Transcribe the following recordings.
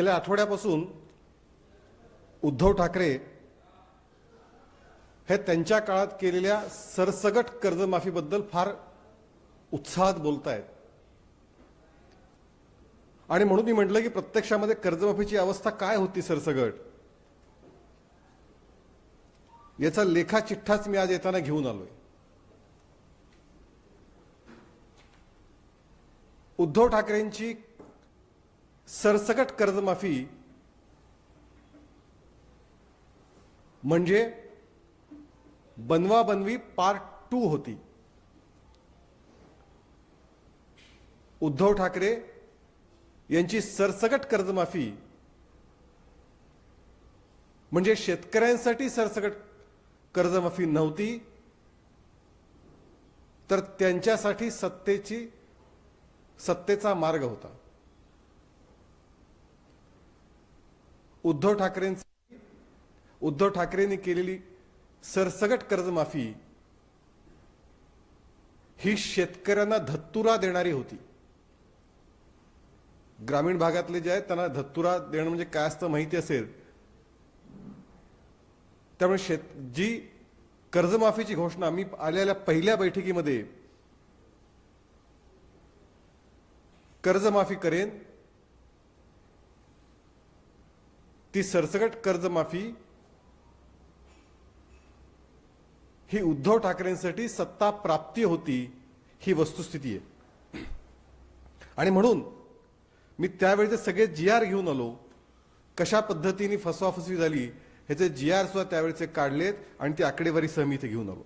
गेल्या आठवड्यापासून उद्धव ठाकरे हे त्यांच्या काळात केलेल्या सरसगट कर्जमाफीबद्दल फार उत्साहात बोलत आहेत आणि म्हणून मी म्हटलं की प्रत्यक्षामध्ये कर्जमाफीची अवस्था काय होती सरसगट? याचा लेखा चिठ्ठाच मी आज येताना घेऊन आलोय. उद्धव ठाकरेंची सरसकट कर्जमाफी म्हणजे बनवा बनवी पार्ट टू होती. उद्धव ठाकरे यांची सरसकट कर्जमाफी म्हणजे शेतकऱ्यांसाठी सरसकट कर्जमाफी नव्हती तर त्यांच्यासाठी सत्तेची सत्तेचा मार्ग होता. उद्धव ठाकरेंची उद्धव ठाकरेंनी केलेली सरसगट कर्जमाफी ही शेतकऱ्यांना धत्तुरा देणारी होती. ग्रामीण भागातले जे आहेत त्यांना धत्तुरा देणं म्हणजे काय असतं माहिती असेल. त्यामुळे शेत जी कर्जमाफीची घोषणा मी आलेल्या पहिल्या बैठकीमध्ये कर्जमाफी करेन ती सरसकट कर्जमाफी ही उद्धव ठाकरेंसाठी सत्ता प्राप्ती होती ही वस्तुस्थिती आहे. आणि म्हणून मी त्यावेळेचे सगळे जी आर घेऊन आलो कशा पद्धतीने फसवाफसवी झाली ह्याचे जी आर सुद्धा त्यावेळेचे काढलेत आणि ती आकडेवारी सह मी इथे घेऊन आलो.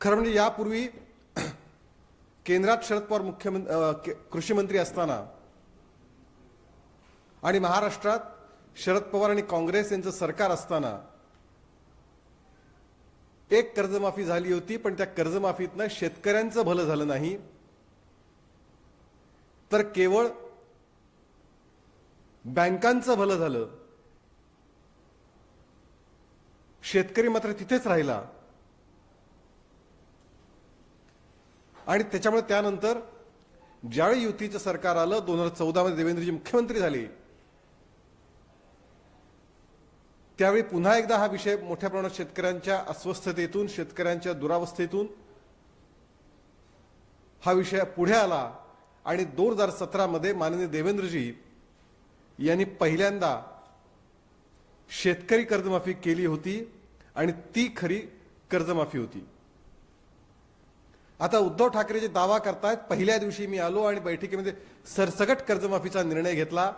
खरं म्हणजे यापूर्वी केंद्रात शरद पवार मुख्यमंत्री कृषी मंत्री असताना आणि महाराष्ट्रात शरद पवार आणि काँग्रेस यांचं सरकार असताना एक कर्जमाफी झाली होती पण त्या कर्जमाफीतनं शेतकऱ्यांचं भलं झालं नाही. तर केवळ बँकांचं भलं झालं. शेतकरी मात्र तिथेच राहिला. आणि त्याच्यामुळे त्यानंतर ज्यावेळी युतीचं सरकार आलं दोन हजार चौदा मध्ये देवेंद्रजी मुख्यमंत्री झाले त्यावेळी पुन्हा एकदा हा विषय मोठ्या प्रमाणात शेतकऱ्यांच्या अस्वस्थतेतून शेतकऱ्यांच्या दुरावस्थेतून हा विषय पुढे आला आणि दोन हजार सतरामध्ये माननीय देवेंद्रजी यांनी पहिल्यांदा शेतकरी कर्जमाफी केली होती आणि ती खरी कर्जमाफी होती. आता उद्धव ठाकरे जे दावा करतायत पहिल्या दिवशी मी आलो आणि बैठकीमध्ये सरसगट कर्जमाफीचा निर्णय घेतला.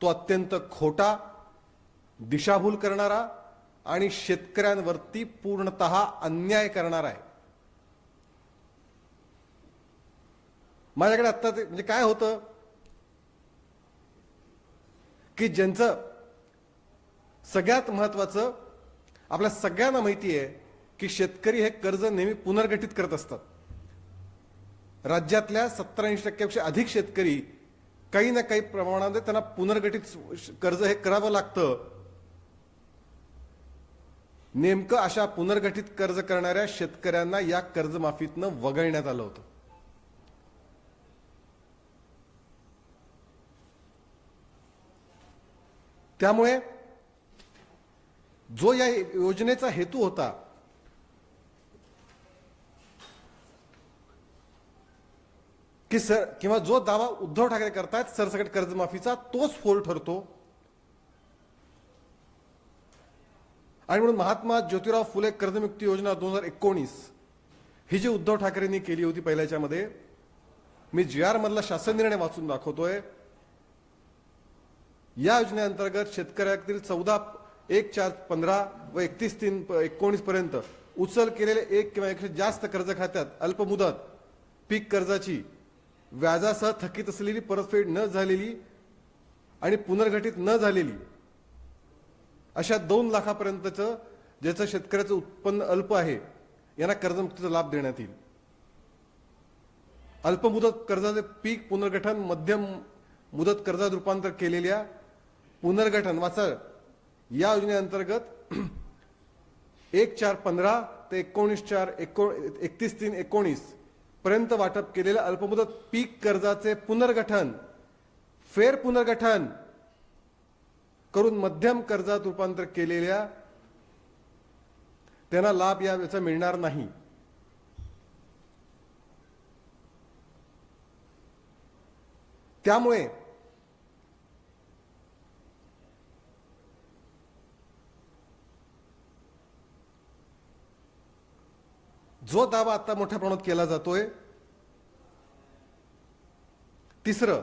तो अत्यंत खोटा दिशाभूल करणारा आणि शेतकऱ्यांवरती पूर्णत अन्याय करणार आहे. माझ्याकडे आत्ता ते म्हणजे काय होतं? की ज्यांचं सगळ्यात महत्वाचं आपल्या सगळ्यांना माहिती आहे की शेतकरी हे कर्ज नेहमी पुनर्गठित करत असतात. राज्यातल्या सत्तर ऐंशी टक्क्यापेक्षा अधिक शेतकरी काही ना काही प्रमाणामध्ये त्यांना पुनर्गठित कर्ज हे करावं लागतं. नेमकं अशा पुनर्गठित कर्ज करणाऱ्या शेतकऱ्यांना या कर्जमाफीतनं वगळण्यात आलं होतं. त्यामुळे जो या योजनेचा हेतू होता की सर किंवा जो दावा उद्धव ठाकरे करतायत सरसकट कर्जमाफीचा तोच फोल ठरतो आणि म्हणून महात्मा ज्योतिराव फुले कर्जमुक्ती योजना दोन हजार एकोणीस ही जी उद्धव ठाकरेंनी केली होती पहिल्याच्यामध्ये मी जी आर मधला शासन निर्णय वाचून दाखवतोय. या योजनेअंतर्गत शेतकऱ्यातील चौदा एक चार पंधरा व एकतीस तीन एकोणीस पर्यंत उचल केलेले एक किंवा एकशे जास्त कर्ज खात्यात अल्पमुदत पीक कर्जाची व्याजासह थकीत असलेली परतफेड न झालेली आणि पुनर्गठित न झालेली अशा दोन लाखापर्यंतचं ज्याचं शेतकऱ्याचं उत्पन्न अल्प आहे यांना कर्जमुक्तीचा लाभ देण्यात येईल. अल्पमुदत कर्जाचे पीक पुनर्गठन मध्यम मुदत कर्जात रूपांतर केलेल्या पुनर्गठन वाचा या योजनेअंतर्गत एक चार पंधरा ते एकोणीस चार एको एकतीस तीन एकोणीस पर्यंत वाटप केलेल्या अल्पमुदत पीक कर्जाचे पुनर्गठन फेर पुनर्गठन करून मध्यम कर्जात रूपांतर केलेल्या त्यांना लाभ या याचा मिळणार नाही. त्यामुळे जो दावा आता मोठ्या प्रमाणात केला जातोय तिसरं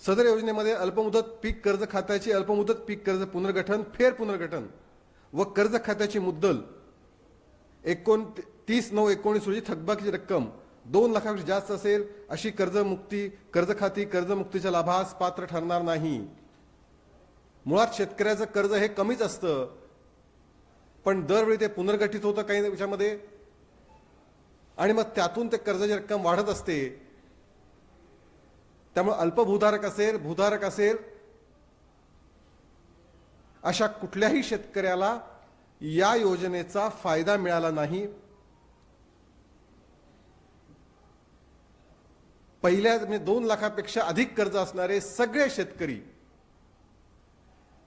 सदर योजनेमध्ये अल्पमुदत पीक कर्ज खात्याची अल्पमुदत पीक कर्ज पुनर्गठन फेर पुनर्गठन व कर्ज खात्याची मुद्दल एकोण तीस नऊ एकोणीस रोजी थकबाकीची रक्कम दोन लाखापेक्षा जास्त असेल अशी कर्जमुक्ती कर्ज खाती कर्जमुक्तीच्या लाभास पात्र ठरणार नाही. मुळात शेतकऱ्याचं कर्ज हे कमीच असतं पण दरवेळी ते पुनर्गठित होतं काही याच्यामध्ये आणि मग त्यातून ते कर्जाची रक्कम वाढत असते. त्यामुळे अल्पभूधारक असेल भूधारक असेल अशा कुठल्याही शेतकऱ्याला या योजनेचा फायदा मिळाला नाही. पहिल्या म्हणजे दोन लाखापेक्षा अधिक कर्ज असणारे सगळे शेतकरी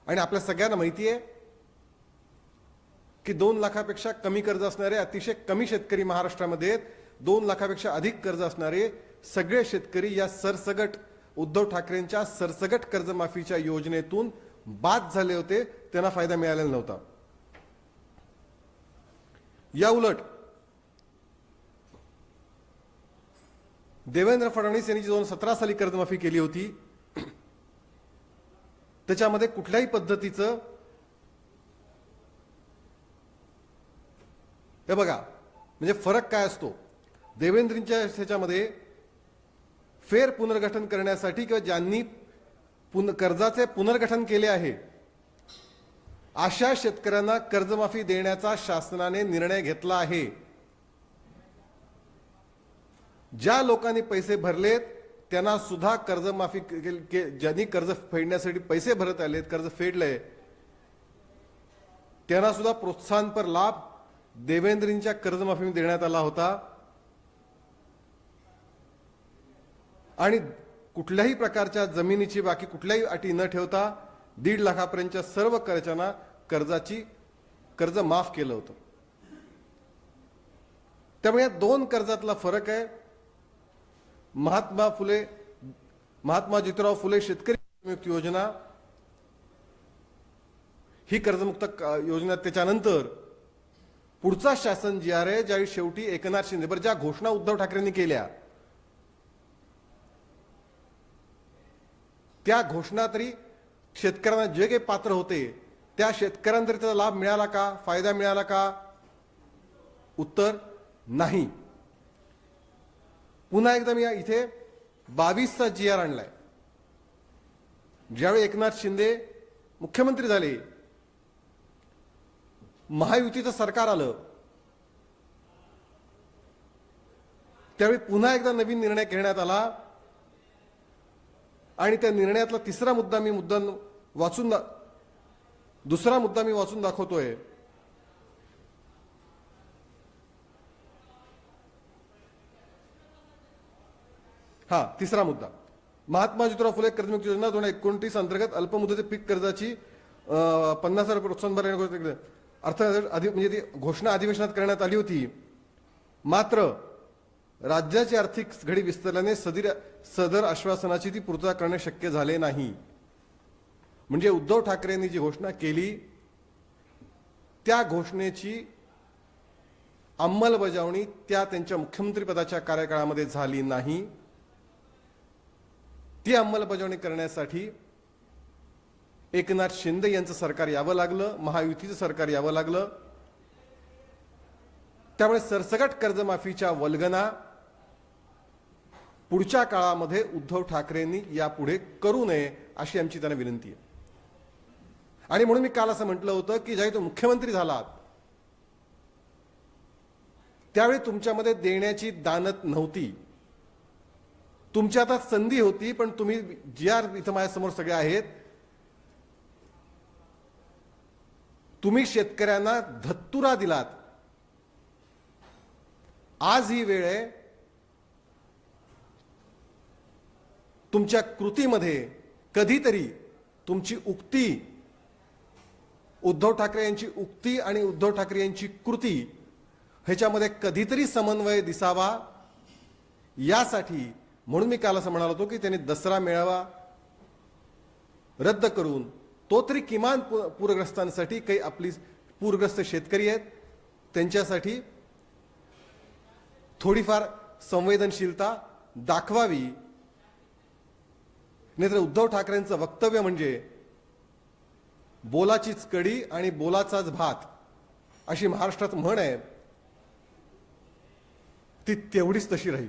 आणि आपल्या सगळ्यांना माहिती आहे की दोन लाखापेक्षा कमी कर्ज असणारे अतिशय कमी शेतकरी महाराष्ट्रामध्ये आहेत. दोन लाखापेक्षा अधिक कर्ज असणारे सगळे शेतकरी या सरसगट उद्धव ठाकरेंच्या सरसगट कर्जमाफीच्या योजनेतून बाद झाले होते त्यांना फायदा मिळालेला नव्हता. या उलट देवेंद्र फडणवीस यांनी जी दोन सतरा साली कर्जमाफी केली होती त्याच्यामध्ये कुठल्याही पद्धतीचं हे बघा म्हणजे फरक काय असतो? देवेंद्रींच्या ह्याच्यामध्ये फेर पुनर्गठन करण्यासाठी किंवा ज्यांनी पुन कर्जाचे पुनर्गठन केले आहे अशा शेतकऱ्यांना कर्जमाफी देण्याचा शासनाने निर्णय घेतला आहे. ज्या लोकांनी पैसे भरलेत त्यांना सुद्धा कर्जमाफी ज्यांनी कर्ज फेडण्यासाठी पैसे भरत आलेत कर्ज फेडलंय त्यांना सुद्धा प्रोत्साहनपर लाभ देवेंद्रींच्या कर्जमाफी देण्यात आला होता. आणि कुठल्याही प्रकारच्या जमिनीची बाकी कुठल्याही अटी न ठेवता दीड लाखापर्यंतच्या सर्व कर्जांना कर्जाची कर्ज माफ केलं होतं. त्यामुळे या दोन कर्जातला फरक आहे. महात्मा फुले महात्मा ज्योतिराव फुले शेतकरी कर्जमुक्ती योजना. ही कर्जमुक्त योजना त्याच्यानंतर पुढचा शासन जी आर आहे ज्यावेळी शेवटी एकनाथ शिंदे बरं ज्या घोषणा उद्धव ठाकरेंनी केल्या त्या घोषणा तरी शेतकऱ्यांना जे काही पात्र होते त्या शेतकऱ्यांना तरी त्याचा लाभ मिळाला का फायदा मिळाला का? उत्तर नाही. पुन्हा एकदा मी इथे बावीसचा जी आर आणलाय. ज्यावेळी एकनाथ शिंदे मुख्यमंत्री झाले महायुतीचं सरकार आलं त्यावेळी पुन्हा एकदा नवीन निर्णय घेण्यात आला. आणि त्या निर्णयातला तिसरा मुद्दा मी मुद्दा वाचून दा- दुसरा मुद्दा मी वाचून दाखवतोय. हा तिसरा मुद्दा. महात्मा ज्योतिराव फुले कर्जमुक्त योजना दोन एकोणतीस अंतर्गत अल्पमुदती पीक कर्जाची पन्नास हजार रुपये प्रोत्साहन भरण्याची अर्थ आधी म्हणजे ती घोषणा अधिवेशनात करण्यात आली होती. मात्र राज्याची आर्थिक घडी विस्तारल्याने सदर सदर आश्वासनाची ती पूर्तता करणे शक्य झाले नाही. म्हणजे उद्धव ठाकरेंनी जी घोषणा केली त्या घोषणेची अंमलबजावणी त्या त्यांच्या मुख्यमंत्रीपदाच्या कार्यकाळामध्ये झाली नाही. ती अंमलबजावणी करण्यासाठी एकनाथ शिंदे यांचं सरकार यावं लागलं महायुतीचं सरकार यावं लागलं. त्यामुळे सरसकट कर्जमाफीच्या वल्गना पुढच्या काळामध्ये उद्धव ठाकरेंनी यापुढे करू नये अशी आमची त्यांना विनंती आहे. आणि म्हणून मी काल असं म्हटलं होतं की ज्यावेळी तो मुख्यमंत्री झालात त्यावेळी तुमच्यामध्ये देण्याची दानत नव्हती. तुमच्या आता संधी होती पण तुम्ही जी आर इथं माझ्यासमोर सगळे आहेत. तुम्ही शेतकऱ्यांना धत्तुरा दिलात. आज ही वेळ आहे तुमच्या कृतीमध्ये कधीतरी तुमची उक्ती उद्धव ठाकरे यांची उक्ती आणि उद्धव ठाकरे यांची कृती ह्याच्यामध्ये कधीतरी समन्वय दिसावा यासाठी म्हणून मी काल असं म्हणालो होतो की त्यांनी दसरा मेळावा रद्द करून तो तरी किमान पूरग्रस्तांसाठी काही आपली पूरग्रस्त शेतकरी आहेत त्यांच्यासाठी थोडीफार संवेदनशीलता दाखवावी नाहीतर उद्धव ठाकरेंचं वक्तव्य म्हणजे बोलाचीच कडी आणि बोलाचाच भात अशी महाराष्ट्रात म्हण आहे. ती तेवढीच तशी राहील.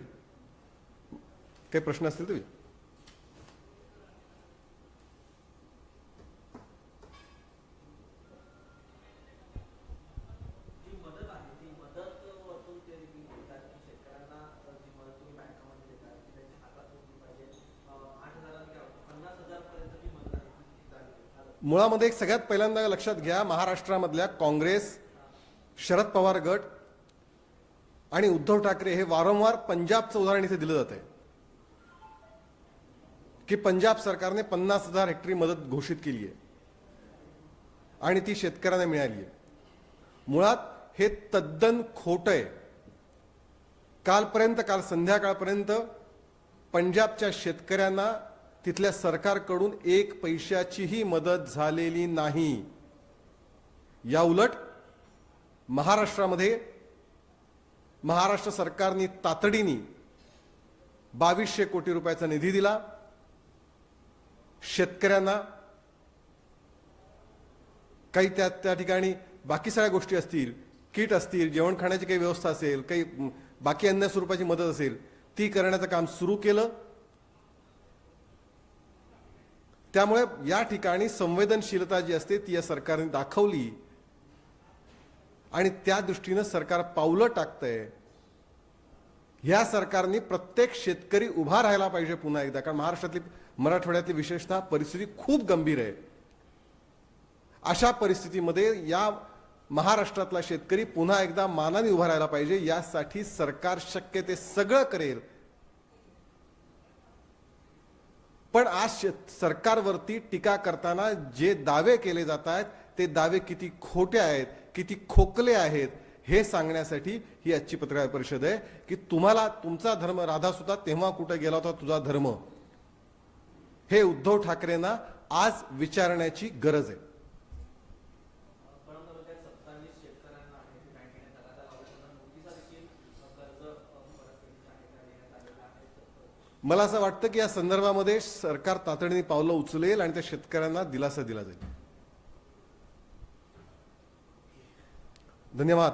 काही प्रश्न असतील तुम्ही जी मदत आहे ती मदत वरतून ते तुम्ही म्हणतात की शेतकऱ्यांना अ, जी मदत तुम्ही बँकामध्ये देतात ती त्यांच्या हातात पोहोचली पाहिजे अ, आठ हजारांनी काय होतं पन्नास हजार पर्यंत जी मदत आहे ती ती झाली पाहिजे. मुळामध्ये एक सगळ्यात पहिल्यांदा लक्षात घ्या महाराष्ट्रामधल्या काँग्रेस शरद पवार गट आणि उद्धव ठाकरे हे वारंवार पंजाबचं उदाहरण इथे दिलं जात आहे की पंजाब सरकारने पन्नास हजार हेक्टरी मदत घोषित केली आहे. आणि ती शेतकऱ्यांना मिळाली आहे. मुळात हे तद्दन खोट आहे. कालपर्यंत काल संध्याकाळपर्यंत पंजाबच्या शेतकऱ्यांना तिथल्या सरकारकडून एक पैशाचीही मदत झालेली नाही. या उलट महाराष्ट्रामध्ये महाराष्ट्र सरकारने तातडीने बावीसशे कोटी रुपयाचा निधी दिला. शेतकऱ्यांना काही त्या त्या ठिकाणी बाकी सगळ्या गोष्टी असतील किट असतील जेवण खाण्याची काही व्यवस्था असेल काही बाकी अन्य स्वरूपाची मदत असेल ती करण्याचं काम सुरू केलं. त्यामुळे या ठिकाणी संवेदनशीलता जी असते ती या सरकारने दाखवली. आणि त्या दृष्टीनं सरकार पावलं टाकतंय. ह्या सरकारने प्रत्येक शेतकरी उभा राहायला पाहिजे पुन्हा एकदा कारण महाराष्ट्रातली मराठवाड्यातली विशेषतः परिस्थिती खूप गंभीर आहे. अशा परिस्थितीमध्ये या महाराष्ट्रातला शेतकरी पुन्हा एकदा मानाने उभा राहायला पाहिजे यासाठी सरकार शक्य ते सगळं करेल. पण आज सरकारवरती टीका करताना जे दावे केले जात आहेत ते दावे किती खोटे आहेत किती खोकले आहेत हे सांगण्यासाठी ही आजची पत्रकार परिषद आहे की तुम्हाला तुमचा धर्म राधा सुद्धा तेव्हा कुठे गेला होता तुझा धर्म? हे उद्धव ठाकरेंना आज विचारण्याची गरज आहे परंतु त्या सत्तावीस शेतकऱ्यांना आहे ते बँकेने तगादा लावला त्यांना नोटिसा देखील अ, कर्ज अ, परतफेडीच्या आहे त्या देण्यात आलेल्या आहेत मला असं वाटतं की या संदर्भामध्ये सरकार तातडीने पावलं उचलेल आणि त्या शेतकऱ्यांना दिलासा दिला जाईल. धन्यवाद.